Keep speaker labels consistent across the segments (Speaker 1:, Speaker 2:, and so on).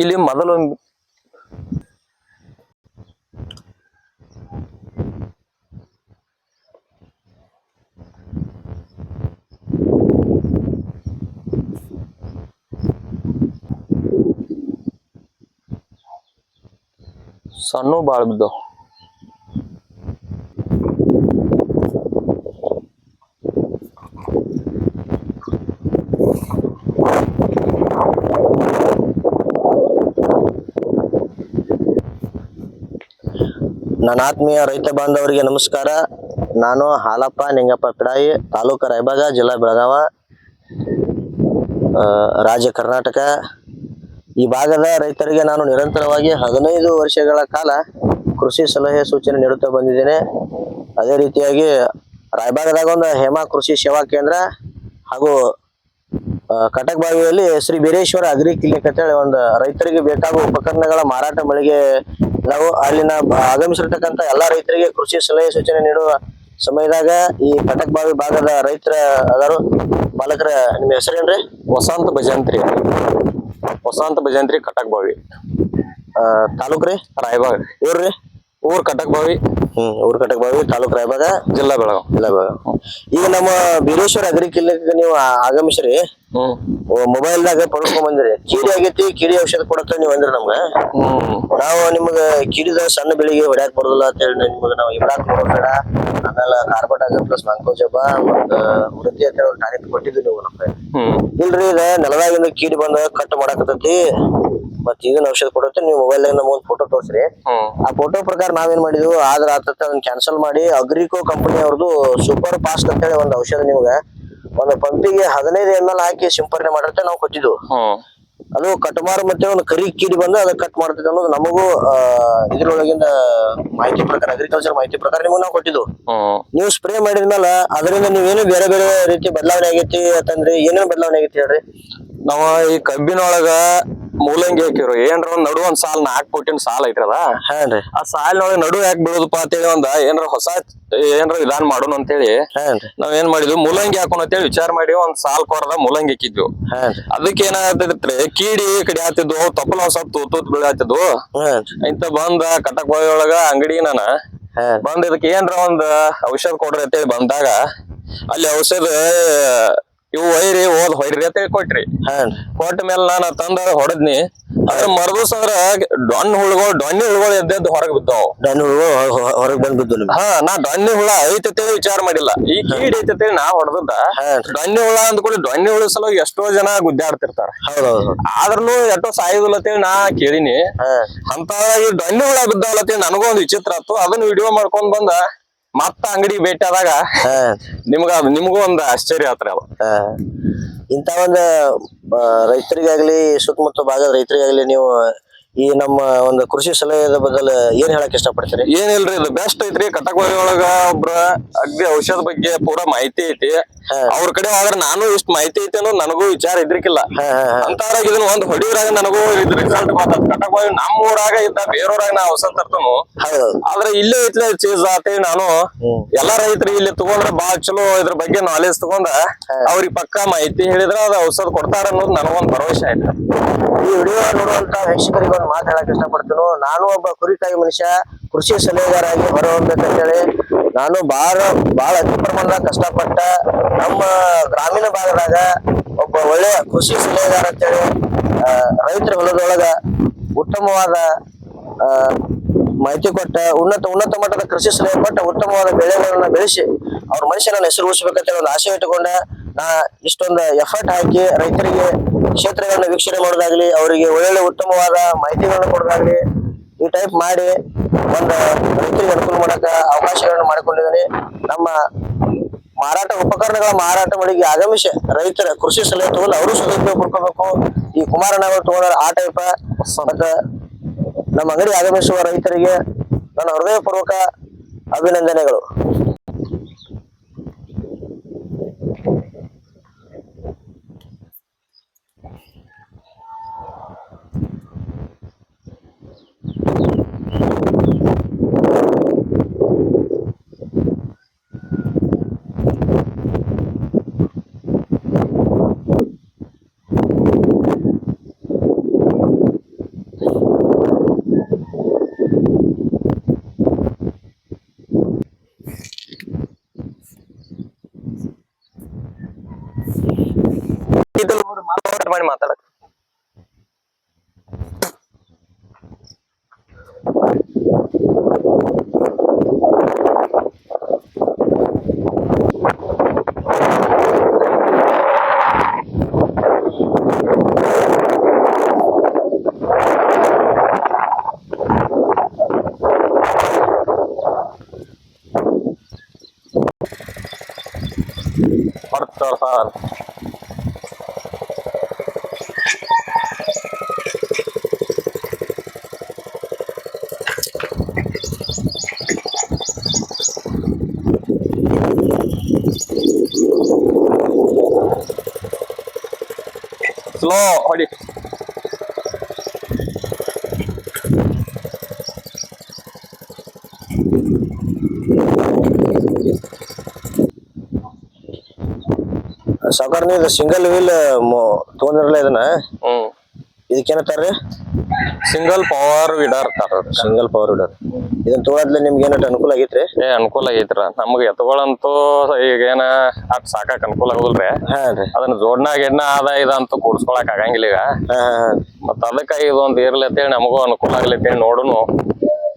Speaker 1: ಇಲ್ಲಿ ಮೊದಲು ಸಣ್ಣ ಬಾಳ ಬಿದ್ದವು
Speaker 2: ನನ್ನ ಆತ್ಮೀಯ ರೈತ ಬಾಂಧವರಿಗೆ ನಮಸ್ಕಾರ. ನಾನು ಹಾಲಪ್ಪ ನಿಂಗಪ್ಪ ಪಿಡಾಯಿ ತಾಲೂಕು ರಾಯಬಾಗ ಜಿಲ್ಲಾ ಬೆಳಗಾವ ರಾಜ್ಯ ಕರ್ನಾಟಕ. ಈ ಭಾಗದ ರೈತರಿಗೆ ನಾನು ನಿರಂತರವಾಗಿ ಹದಿನೈದು ವರ್ಷಗಳ ಕಾಲ ಕೃಷಿ ಸಲಹೆ ಸೂಚನೆ ನೀಡುತ್ತಾ ಬಂದಿದ್ದೇನೆ. ಅದೇ ರೀತಿಯಾಗಿ ರಾಯಬಾಗದಾಗ ಒಂದು ಹೇಮಾ ಕೃಷಿ ಸೇವಾ ಕೇಂದ್ರ ಹಾಗೂ ಆ, ಕಟಕ್ ಬಾವಿಯಲ್ಲಿ ಶ್ರೀ ಬೀರೇಶ್ವರ ಅಗ್ರಿ ಕ್ಲಿನಿಕ್ ಅಂತೇಳಿ ಒಂದು ರೈತರಿಗೆ ಬೇಕಾಗುವ ಉಪಕರಣಗಳ ಮಾರಾಟ ಮಳಿಗೆ ನಾವು ಅಲ್ಲಿನ ಆಗಮಿಸಿರ್ತಕ್ಕಂಥ ಎಲ್ಲಾ ರೈತರಿಗೆ ಕೃಷಿ ಸಲಹೆ ಸೂಚನೆ ನೀಡುವ ಸಮಯದಾಗ ಈ ಪಟಕ್ ಬಾವಿ ಭಾಗದ ರೈತರ ಅದಾರು ಬಾಲಕರ ನಿಮ್ಮ ಹೆಸರೇನ್ರಿ?
Speaker 1: ವಸಂತ ಭಜಂತ್ರಿ. ವಸಂತ ಭಜಂತ್ರಿ ಕಟಕ್ ಬಾವಿ.
Speaker 2: ತಾಲೂಕ್ ರೀ
Speaker 1: ರಾಯಬಾಗ್.
Speaker 2: ಇವ್ರಿ
Speaker 1: ಊರ್ ಕಟಕ್ ಬಾವಿ.
Speaker 2: ಹ್ಮ್ ಊರ್ ಕಟಕ್ ಬಾವಿ ತಾಲೂಕ್ ರಾಯಬಾಗ
Speaker 1: ಜಿಲ್ಲಾ ಬೆಳಗಾವ್
Speaker 2: ಇಲ್ಲ ಈಗ ನಮ್ಮ ಬೀರೇಶ್ವರ ಅಗ್ರಿ ಕಿಲ್ಲಕ್ಕೆ ನೀವು ಆಗಮಿಸ್ರಿ.
Speaker 1: ಹ್ಮ್.
Speaker 2: ಮೊಬೈಲ್ದಾಗ ಪಡ್ಕೊಂಡ್ ಬಂದಿರಿ. ಕೀಡಿ ಆಗೈತಿ ಕೀಡಿ ಔಷಧ ಕೊಡತ್ತ ನೀವ್ ಅಂದ್ರಿ ನಮ್ಗ. ನಾವು ನಿಮ್ಗ ಕಿಡಿದ ಸಣ್ಣ ಬೆಳಿಗ್ಗೆ ಹೊಡ್ಯಾಕ್ ಬರೋದಿಲ್ಲ ಅಂತ ಹೇಳಿ ನಿಮ್ಗ ನಾವು ಇಬ್ರಾಕ್ ಬೇಡ. ಆಮೇಲೆ ಕಾರ್ಬಟಾಗ ಪ್ಲಸ್ ಮಂಕೋಜಬ್ಬ ಮತ್ತ ವೃದ್ಧಿ ಅಂತ ಹೇಳಿ ಟಾನಿಕ್ ಕೊಟ್ಟಿದ್ದು ನೀವು ನಮ್ಗೆ. ಇಲ್ರಿ ಇದ ನೆಲದಾಗಿಂದ ಕೀಡಿ ಬಂದ ಕಟ್ ಮಾಡಾಕತ್ತೈತಿ. ಮತ್ ಇದನ್ನ ಔಷಧ ಕೊಡತ್ತೆ ನೀವು ನಮ್ಗೊಂದು ಒಂದು ಫೋಟೋ ತೋರಿಸ್ರಿ ಆ ಫೋಟೋ ಪ್ರಕಾರ ನಾವೇನ್ ಮಾಡಿದ್ವು ಆದ್ರ ಆತತ್ತ ಅದನ್ನ ಕ್ಯಾನ್ಸಲ್ ಮಾಡಿ ಅಗ್ರಿಕೋ ಕಂಪನಿ ಅವ್ರದ್ದು ಸೂಪರ್ ಫಾಸ್ಟ್ ಅಂತ ಹೇಳಿ ಒಂದು ಔಷಧ ನಿಮ್ಗೆ. ಒಂದು ಪಂಪಿಗೆ ಹದಿನೈದು ಎಂ ಎಲ್ ಹಾಕಿ ಸಿಂಪರಣೆ ಮಾಡಿರ್ತೆ ನಾವು ಕೊಟ್ಟಿದ್ವು ಅದು ಕಟ್ ಮಾರು ಮತ್ತೆ ಒಂದು ಕರಿ ಕೀಡಿ ಬಂದು ಅದ ಕಟ್ ಮಾಡ್ತದೆ ಅನ್ನೋದು ನಮಗೂ ಇದ್ರೊಳಗಿಂದ ಮಾಹಿತಿ ಪ್ರಕಾರ ಅಗ್ರಿಕಲ್ಚರ್ ಮಾಹಿತಿ ಪ್ರಕಾರ ನಿಮಗೆ ನಾವು ಕೊಟ್ಟಿದ್ದು.
Speaker 1: ಹ್ಮ್.
Speaker 2: ನೀವು ಸ್ಪ್ರೇ ಮಾಡಿದ್ಮೇಲೆ ಅದರಿಂದ ನೀವೇನು ಬೇರೆ ಬೇರೆ ರೀತಿ ಬದಲಾವಣೆ ಆಗೈತಿ ಅಂತಂದ್ರೆ ಏನೇನು ಬದಲಾವಣೆ ಆಗೈತಿ ಹೇಳ್ರಿ?
Speaker 1: ನಾವು ಈ ಕಬ್ಬಿನೊಳಗ ಮೂಲಂಗಿ ಹಾಕಿರು ಏನ್ರ ಒಂದ್ ನಡು ಒಂದ್ ಸಾಲ್ ನಾಕ್ ಫುಟಿನ ಸಾಲ್ ಐತ್ರಿ
Speaker 2: ಹಾನ್ರಿ
Speaker 1: ಆ ಸಾಲಿನೊಳಗ ನಡು ಯಾಕೆ ಬೀಳುದಪ್ಪ ಅಂತೇಳಿ ಒಂದ ಏನ್ರ ಹೊಸ ಏನ್ರ ವಿಧಾನ ಮಾಡೋಣ ಅಂತೇಳಿ
Speaker 2: ಹೇಳಿ
Speaker 1: ನಾವ್ ಏನ್ ಮಾಡಿದ್ವಿ? ಮೂಲಂಗಿ ಹಾಕೋಣ ಅಂತೇಳಿ ವಿಚಾರ ಮಾಡಿ ಒಂದ್ ಸಾಲ್ ಕೊರದ ಮೂಲಂಗಿ ಹಾಕಿದ್ವಿ. ಅದಕ್ಕೆ ಏನಾಗತ್ತಿದ್ರೆ ಕೀಡಿ ಕಡಿ ಆತಿದ್ವು ಅವು ತಪ್ಪಲ ಒಂದ್ ಸ್ವಲ್ಪ ತೂತ್ ತೂತ್ ಬೀಳಾತಿದ್ವು ಇಂತ ಬಂದ ಕಟಕ್ ಬಾವಿ ಒಳಗ ಅಂಗಡಿ ನಾನ. ಬಂದ್ ಇದಕ್ಕೆ ಏನ್ರ ಒಂದ್ ಔಷಧ ಕೊಡ್ರಿ ಅಂತೇಳಿ ಬಂದಾಗ ಅಲ್ಲಿ ಔಷಧ ಇವು ಒಯ್ರಿ ಓದ್ ಹೊಯ್ರಿ ಅಂತೇಳಿ ಕೊಟ್ರಿ ಕೊಟ್ಟ ಮೇಲೆ ನಾನು ತಂದ ಹೊಡೆದ್ನಿ. ಅದ್ರ ಮರದಿವ್ಸ ಅಂದ್ರ ಡೊಣ್ಣ ಹುಳುಗಳು ಡೊಣ್ಣಿ ಹುಳುಗಳು ಎದ್ದೆದ್ದು ಹೊರಗ್ ಡೊಣ್ಣ
Speaker 2: ಹುಳುಗಳು ಹೊರಗೆ ಬಂದ್ ಬಿದ್ದು
Speaker 1: ಹಾ ನಾ ಡೊಣ್ಣಿ ಹುಳ ಐತೆ ವಿಚಾರ ಮಾಡಿಲ್ಲ. ಈ ಕೀಡ್ ಐತೆ ನಾ ಹೊಡೆದದ್ದ
Speaker 2: ದೊಣ್ಣಿ
Speaker 1: ಡೊಣ್ಣಿ ಹುಳ ಅಂದ್ಕೊಂಡು ಡೊಣ್ಣಿ ಹುಳ ಸಲುವಾಗಿ ಎಷ್ಟೋ ಜನ ಗುದ್ದಾಡ್ತಿರ್ತಾರ. ಆದ್ರೂ ಎಷ್ಟೋ ಸಾಯುದಿಲ್ಲ ಅಂತೇಳಿ ನಾ ಕೇಳಿನಿ. ಅಂತ ಈ ಡೊಣ್ಣಿ ಹುಳ ಬಿದ್ದಾವಲ್ಲ ನನಗೂ ಒಂದು ವಿಚಿತ್ರ ಆತು. ಅದನ್ನ ವಿಡಿಯೋ ಮಾಡ್ಕೊಂಡ್ ಬಂದ. ಮತ್ತ ಅಂಗಡಿ ಭೇಟಿ ಆದಾಗ ನಿಮ್ಗ ನಿಮ್ಗೂ ಒಂದ್ ಆಶ್ಚರ್ಯ ಆತ್ರಿ ಅವ.
Speaker 2: ಇಂತ ಒಂದ್ ರೈತರಿಗಾಗ್ಲಿ ಸುತ್ತಮುತ್ತ ಭಾಗದ ರೈತರಿಗಾಗ್ಲಿ ನೀವು ಈ ನಮ್ಮ ಒಂದು ಕೃಷಿ ಸಲಹೆದ ಬದಲು ಏನ್ ಹೇಳಕ್ ಇಷ್ಟಪಡ್ತೀರಿ?
Speaker 1: ಏನಿಲ್ರಿ ಇದು ಬೆಸ್ಟ್ ಐತ್ರಿ. ಕಟಕೋರಿ ಒಳಗ ಒಬ್ರ ಅಗ್ದಿ ಔಷಧ ಬಗ್ಗೆ ಪೂರಾ ಮಾಹಿತಿ ಐತಿ. ಅವ್ರ ಕಡೆ ಆದ್ರೆ ನಾನು ಇಷ್ಟ ಮಾಹಿತಿ ಐತಿ ಅನ್ನೋದು ನನಗೂ ವಿಚಾರ ಇದ್ರಿಕಿಲ್ಲ. ಅಂತಾರಾಗ ಇದನ್ನ ಒಂದ್ ಹೊಡಿಯೋರಾಗ ನನಗೂ ಇದು ರಿಸಲ್ಟ್ ಗೊತ್ತಾತ ಕಟಕೋರಿ ನಮ್ಮ ಊರಾಗ ಇದ್ದ ಬೇರೆಯವ್ರಾಗ ನಾ ಔಷಧ ತರ್ತನು. ಆದ್ರೆ ಇಲ್ಲೇ ಐತ್ಲೆ ಚೀಸ್ ಆತಿ ನಾನು. ಎಲ್ಲಾ ರೈತರು ಇಲ್ಲಿ ತಗೊಂಡ್ರೆ ಬಾಳ ಚಲೋ ಇದ್ರ ಬಗ್ಗೆ ನಾಲೆಜ್ ತಗೊಂಡ ಅವ್ರಿಗೆ ಪಕ್ಕ ಮಾಹಿತಿ ಹೇಳಿದ್ರ ಅದ ಔಷಧ ಕೊಡ್ತಾರ ಅನ್ನೋದು ನನಗೊಂದ್ ಭರವಸೆ ಆಯ್ತು
Speaker 2: ಈ ವಿಡಿಯೋ ನೋಡುವಂತ ವೀಕ್ಷಕರಿಗೆ ಒಂದು ಮಾತು ಹೇಳಕ್ ಇಷ್ಟಪಡ್ತೀನಿ, ನಾನು ಒಬ್ಬ ಕುರಿಕಾಯಿ ಮನುಷ್ಯ, ಕೃಷಿ ಸಲಹೆಗಾರಾಗಿ ಹೇಳಿ ನಾನು ಬಹಳ ಬಹಳ ಅತಿ ಪ್ರಮಾಣದಾಗ ಕಷ್ಟಪಟ್ಟ ನಮ್ಮ ಗ್ರಾಮೀಣ ಭಾಗದಾಗ ಒಬ್ಬ ಒಳ್ಳೆ ಕೃಷಿ ಸಲಹೆಗಾರ ಅಂತೇಳಿ ರೈತರ ಹೊಲದೊಳಗ ಉತ್ತಮವಾದ ಮಾಹಿತಿ ಕೊಟ್ಟ, ಉನ್ನತ ಉನ್ನತ ಮಟ್ಟದ ಕೃಷಿ ಸಲಹೆ ಕೊಟ್ಟ ಉತ್ತಮವಾದ ಬೆಳೆಗಳನ್ನ ಬೆಳೆಸಿ ಅವ್ರ ಮನುಷ್ಯನ ಹೆಸರು ಉಳಿಸ್ಬೇಕಂತ ಒಂದು ಆಸೆ ಇಟ್ಟುಕೊಂಡ, ನಾ ಇಷ್ಟೊಂದು ಎಫರ್ಟ್ ಹಾಕಿ ರೈತರಿಗೆ ಕ್ಷೇತ್ರಗಳನ್ನ ವೀಕ್ಷಣೆ ಮಾಡೋದಾಗ್ಲಿ, ಅವರಿಗೆ ಒಳ್ಳೊಳ್ಳೆ ಉತ್ತಮವಾದ ಮಾಹಿತಿಗಳನ್ನ ಕೊಡೋದಾಗ್ಲಿ, ಈ ಟೈಪ್ ಮಾಡಿ ಒಂದು ರೈತರಿಗೆ ಅನುಕೂಲ ಮಾಡಕ ಅವಕಾಶಗಳನ್ನು ಮಾಡಿಕೊಂಡಿದ್ದಾರೆ ನಮ್ಮ ಮಾರಾಟ ಉಪಕರಣಗಳ ಮಾರಾಟ ಮಳಿಗೆ ಆಗಮಿಸಿ ರೈತರ ಕೃಷಿ ಸಲಹೆ ತಗೊಂಡು ಅವರು ಸದುಪಯೋಗ ಪಡ್ಕೋಬೇಕು. ಈ ಕುಮಾರಣ್ಣವರು ತಗೊಂಡ್ರ ಆ ಟೈಪ ಮತ್ತು ನಮ್ಮ ಅಂಗಡಿ ಆಗಮಿಸುವ ರೈತರಿಗೆ ನನ್ನ ಹೃದಯಪೂರ್ವಕ ಅಭಿನಂದನೆಗಳು.
Speaker 1: ಮಾಡಿ ಮಾತಾಡಕ್ Por favor. ಸ್ಲೋ ಹೊಡಿ
Speaker 2: ಸಾವುಕಾರ ನೀವು ಸಿಂಗಲ್ ವೀಲ್ ತಗೊಂಡಿರಲ್ಲ ಇದನ್ನ?
Speaker 1: ಹ್ಮ್.
Speaker 2: ಇದಕ್ಕೇನತ್ತಾರ್ರಿ
Speaker 1: ಸಿಂಗಲ್ ಪವರ್ ವಿಡರ್ ಅದು.
Speaker 2: ಸಿಂಗಲ್ ಪವರ್ ವಿಡರ್ ಇದನ್ನ ತೊಗೊಳದ್ಲೆ ನಿಮ್ಗೆ ಏನಟ್ ಅನುಕೂಲ ಆಗೈತ್ರಿ?
Speaker 1: ಏ ಅನುಕೂಲ ಆಗೈತ್ರ. ನಮ್ಗೆ ಎತ್ತುಗಳಂತೂ ಈಗ ಏನ ಅಟ್ ಸಾಕಾಕ್ ಅನುಕೂಲ ಆಗುದಿಲ್ರಿ.
Speaker 2: ಹಾ ರೀ.
Speaker 1: ಅದನ್ನ ಜೋಡ್ನ ಗಿಡ್ನ ಅದ ಇದಂತೂ ಕೂಡ್ಸ್ಕೊಳಕ್ ಆಗಂಗಿಲ್ಲ ಈಗ.
Speaker 2: ಹಾ ಹಾ.
Speaker 1: ಮತ್ತ ಅದಕ್ಕ ಇದೊಂದ್ ಇರ್ಲಿ ಅಂತೇಳಿ ನಮಗೂ ಅನುಕೂಲ ಆಗ್ಲಿ ಅಂತೇಳಿ ನೋಡುನು.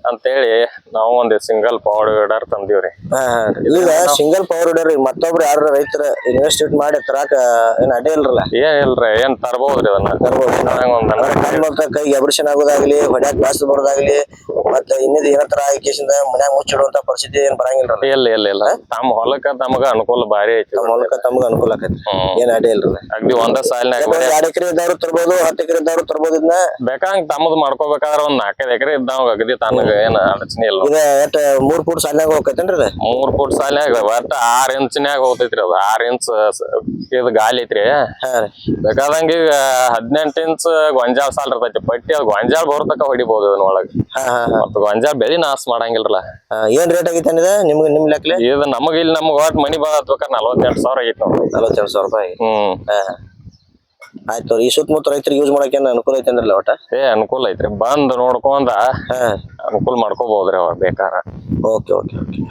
Speaker 1: ಅಂತೇಳಿ ನಾವು ಒಂದ್ ಸಿಂಗಲ್ ಪವರ್ ವಿಡರ್ ತಂದಿವ್ರಿ.
Speaker 2: ಇಲ್ಲ. ಸಿಂಗಲ್ ಪವರ್ ವಿಡರ್ ಮತ್ತೊಬ್ರು ಯಾರು ರೈತರ ಇನ್ವೆಸ್ಟ್ಮೆಂಟ್ ಮಾಡಿ ತರಾಕ ಏನ್ ಅಡ್ಡಿ ಇಲ್ರಲ್ಲ?
Speaker 1: ಏನ್ ಇಲ್ರಿ ಏನ್ ತರಬಹುದ್ರಿ ಅದನ್ನ?
Speaker 2: ತರಬಹುದು ಕೈಗೆ ಅಬ್ರಿಷನ್ ಆಗೋದಾಗ್ಲಿ ಹೊಡ್ಯಾಕ್ ಬಾಸ್ ಬರೋದಾಗ್ಲಿ ಮತ್ತೆ ಇನ್ನಿದ್ ಏನೋ ತರ ಕೇಸಿಂದ ಮನ್ಯಾಗ ಮುಚ್ಚಿಡುವಂತ ಪರಿಸ್ಥಿತಿ ಏನ್ ಬರಂಗಿಲ್ಲ
Speaker 1: ಇಲ್ಲ ಇಲ್ಲ ಇಲ್ಲ ತಮ್ಮ ಹೊಲಕ್ಕ ತಮಗ ಅನುಕೂಲ ಭಾರಿ ಐತಿ.
Speaker 2: ತಮ್ಮ ಹೊಲಕ್ಕ ತಮಗ ಅನುಕೂಲ ಆಕೈತಿ ಏನ್ ಅಡ್ಡಿ ಇಲ್ರಿ?
Speaker 1: ಅಗ್ದಿ ಒಂದ ಸಾಲಿನಾಗ
Speaker 2: ಎರಡು ಎಕರೆ ಇದ್ದವ್ರು ತರ್ಬೋದು ಹತ್ತು ಎಕರೆ ಇದ್ದವ್ರು ತರ್ಬೋದು ಇದನ್ನ
Speaker 1: ಬೇಕಾಂಗ್ ತಮ್ಮದ್ ಮಾಡ್ಕೋಬೇಕಾದ್ರ ಒಂದ್ ನಾಲ್ಕೈದು ಎಕರೆ ಇದ್ದಾವ ಅಗದಿ ತನಗ ಏನ ಅಡಚಣೆ ಇಲ್ಲ.
Speaker 2: ಇದ ಮೂರ್ ಫೂಟ್ ಸಾಲಿನಾಗ ಹೋಗಕತ್ತೇನ್ರಿ
Speaker 1: ಮೂರ್ ಫುಟ್ ಸಾಲಿನಾಗ ಒಟ್ಟ ಆರ್ ಇಂಚ್ನ್ಯಾಗ ಹೋಗ್ತೈತ್ರಿ ಅದು. ಆರ್ ಇಂಚ್ ಇದು ಗಾಲಿ ಐತ್ರಿ. ಬೇಕಾದಂಗ ಈಗ ಹದಿನೆಂಟು ಇಂಚ್ ಗೊಂಜಾಳ ಸಾಲ್ ಇರ್ತೈತಿ. ಪಟ್ಟಿ ಅದು ಗೊಂಜಾಳ ಬರ್ತಕ ಹೊಡಿಬಹುದು ಅದನ್ನ ಒಳಗ.
Speaker 2: ಹಾ ಹಾ.
Speaker 1: ಮತ್ತ ಗೊಂಜಾಳ ಬೆಳಿ ನಾಶ ಮಾಡಂಗಿಲ್ರಲ್ಲ.
Speaker 2: ಏನ್ ರೇಟ್ ಆಗೈತೆ ಅನ್ನಿದ ನಿಮ್ಗೆ ನಿಮ್ ಲೆಕ್ಕಲೆ?
Speaker 1: ಇದು ನಮಗ ಇಲ್ಲಿ ನಮ್ಗ ಒಟ್ ಮನಿ ಬರತ್ಬೇಕಾದ್ರೆ ನಲ್ವತ್ತೆರಡು ಸಾವಿರ ಆಗೈತಿ ನೋಡ್ರಿ
Speaker 2: ನಲವತ್ತೆರಡು ಸಾವಿರ ರೂಪಾಯಿ
Speaker 1: ಹ್ಮ್.
Speaker 2: ಹಾ ಹಾ. ಆಯ್ತು ಈ ಸುತ್ತಮುತ್ತ ರೈತರಿಗೆ ಯೂಸ್ ಮಾಡಕ್ಕೆ ಅನುಕೂಲ ಐತೆ ಅಂದ್ರಲ್ಲ ಒಟ್ಟ?
Speaker 1: ಏ ಅನುಕೂಲ ಐತ್ರಿ. ಬಂದ್ ನೋಡ್ಕೊಂಡ
Speaker 2: ಹಾ.
Speaker 1: ಅನುಕೂಲ ಮಾಡ್ಕೋಬಹುದ್ರಿ ಅವ್ರ ಬೇಕಾರ.
Speaker 2: Okay okay okay.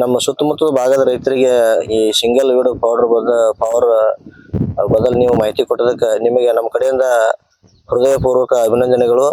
Speaker 2: ನಮ್ಮ ಸುತ್ತಮುತ್ತಲ ಭಾಗದ ರೈತರಿಗೆ ಈ ಸಿಂಗಲ್ ವೀಡ್ ಪೌಡರ್ ಬದ ಪವರ್ ಬದಲು ನೀವು ಮಾಹಿತಿ ಕೊಟ್ಟದಕ್ಕೆ ನಿಮಗೆ ನಮ್ಮ ಕಡೆಯಿಂದ ಹೃದಯಪೂರ್ವಕ ಅಭಿನಂದನೆಗಳು.